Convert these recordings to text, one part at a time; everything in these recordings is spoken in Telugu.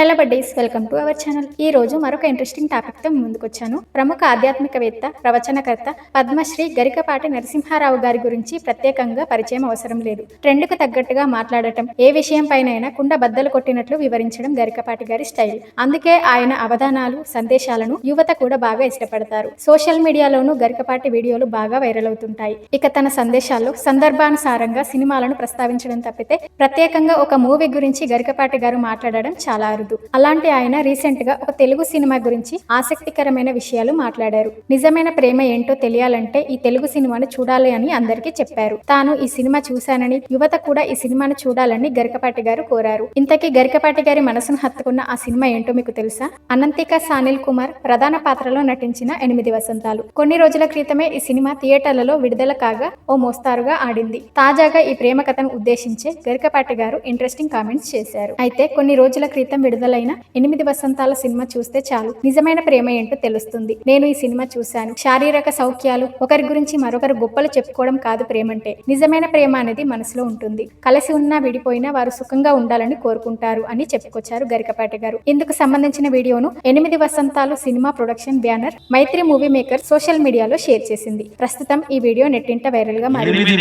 Hello buddies welcome to our channel. ఈ రోజు మరొక ఇంట్రెస్టింగ్ టాపిక్తో ముందుకొచ్చాను. ప్రముఖ ఆధ్యాత్మికవేత్త ప్రవచనకర్త పద్మశ్రీ గరికపాటి నరసింహారావు గారి గురించి ప్రత్యేకంగా పరిచయం అవసరం లేదు. ట్రెండ్కు తగ్గట్టుగా మాట్లాడటం ఏ విషయం పైనైనా కుండ బద్దలు కొట్టినట్లు వివరించడం గరికపాటి గారి స్టైల్. అందుకే ఆయన అవధానాలు సందేశాలను యువత కూడా బాగా ఇష్టపడతారు. సోషల్ మీడియాలోనూ గరికపాటి వీడియోలు బాగా వైరల్ అవుతుంటాయి. ఇక తన సందేశాల్లో సందర్భానుసారంగా సినిమాలను ప్రస్తావించడం తప్పితే ప్రత్యేకంగా ఒక మూవీ గురించి గరికపాటి గారు మాట్లాడడం చాలా అరుదు. అలాంటి ఆయన రీసెంట్గా ఒక తెలుగు సినిమా గురించి ఆసక్తికరమైన విషయాలు మాట్లాడారు. నిజమైన ప్రేమ ఏంటో తెలియాలంటే ఈ తెలుగు సినిమాను చూడాలి అని అందరికీ చెప్పారు. తాను ఈ సినిమా చూశానని యువత కూడా ఈ సినిమాను చూడాలని గరికపాటి గారు కోరారు. ఇంతకీ గరికపాటి గారి మనసును హత్తుకున్న ఆ సినిమా ఏంటో మీకు తెలుసా? అనంతిక సానిల్ కుమార్ ప్రధాన పాత్రలో నటించిన ఎనిమిది వసంతాలు. కొన్ని రోజుల క్రితమే ఈ సినిమా థియేటర్లలో విడుదల కాగా ఓ మోస్తారుగా ఆడింది. తాజాగా ఈ ప్రేమ కథను ఉద్దేశించే గరికపాటి గారు ఇంట్రెస్టింగ్ కామెంట్స్ చేశారు. అయితే కొన్ని రోజుల క్రితం విడుదల విడుదలైన ఎనిమిది వసంతాల సినిమా చూస్తే చాలు. నిజమైన ప్రేమ ఏంటో తెలుస్తుంది. నేను ఈ సినిమా చూశాను. శారీరక సౌఖ్యాలు ఒకరి గురించి మరొకరు గొప్పలు చెప్పుకోవడం కాదు ప్రేమంటే. నిజమైన ప్రేమ అనేది మనసులో ఉంటుంది. కలిసి ఉన్నా విడిపోయినా వారు సుఖంగా ఉండాలని కోరుకుంటారు అని చెప్పుకొచ్చారు గరికపాటి గారు. ఇందుకు సంబంధించిన వీడియోను Enimidi Vasanthalu cinema production banner Mythri movie maker social మీడియాలో షేర్ చేసింది. ప్రస్తుతం ఈ వీడియో నెట్టింట వైరల్గా మారింది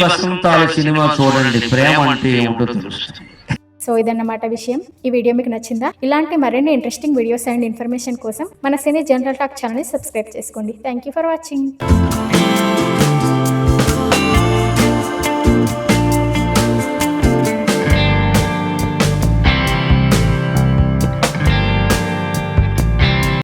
సినిమా చూడండి. ప్రేమ అంటే ఏమిటో తెలుస్తుంది. సో ఇదన్నమాట విషయం. ఈ వీడియో మీకు నచ్చిందా? ఇలాంటి మరిన్ని ఇంట్రెస్టింగ్ వీడియోస్ అండ్ ఇన్ఫర్మేషన్ కోసం మన cine general talk channel subscribe చేసుకోండి. Thank you for watching